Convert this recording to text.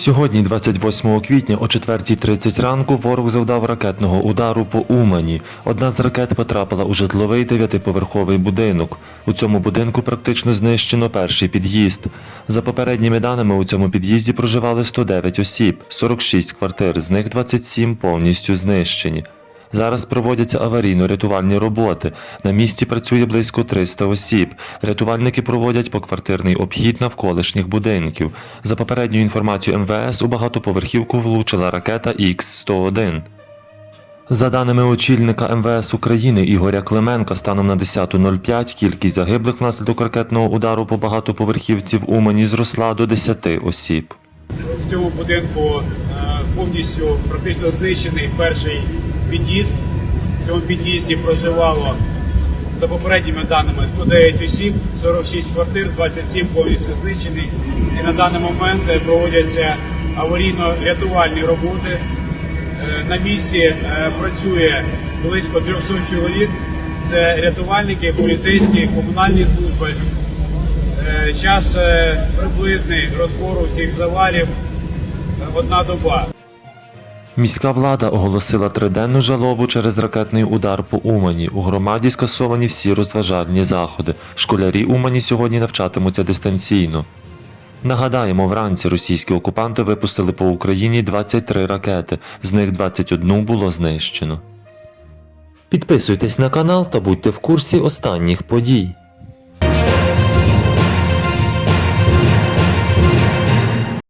Сьогодні, 28 квітня, о 4.30 ранку, ворог завдав ракетного удару по Умані. Одна з ракет потрапила у житловий дев'ятиповерховий будинок. У цьому будинку практично знищено перший під'їзд. За попередніми даними, у цьому під'їзді проживали 109 осіб, 46 квартир, з них 27 повністю знищені. Зараз проводяться аварійно-рятувальні роботи. На місці працює близько 300 осіб. Рятувальники проводять поквартирний обхід навколишніх будинків. За попередньою інформацією МВС у багатоповерхівку влучила ракета Х-101. За даними очільника МВС України Ігоря Клименка, станом на 10.05 кількість загиблих внаслідок ракетного удару по багатоповерхівці в Умані зросла до 10 осіб. В цьому будинку е, повністю практично знищений перший під'їзд. В цьому під'їзді проживало за попередніми даними 109 осіб, 46 квартир, 27 повністю знищені. І на даний момент е, проводяться аварійно-рятувальні роботи. Е, На місці е, працює близько 300 чоловік. Це рятувальники, поліцейські, комунальні служби. Час приблизний розбору всіх завалів е, одна доба. Міська влада оголосила триденну жалобу через ракетний удар по Умані. У громаді скасовані всі розважальні заходи. Школярі Умані сьогодні навчатимуться дистанційно. Нагадаємо, вранці російські окупанти випустили по Україні 23 ракети, з них 21 було знищено. Підписуйтесь на канал та будьте в курсі останніх подій.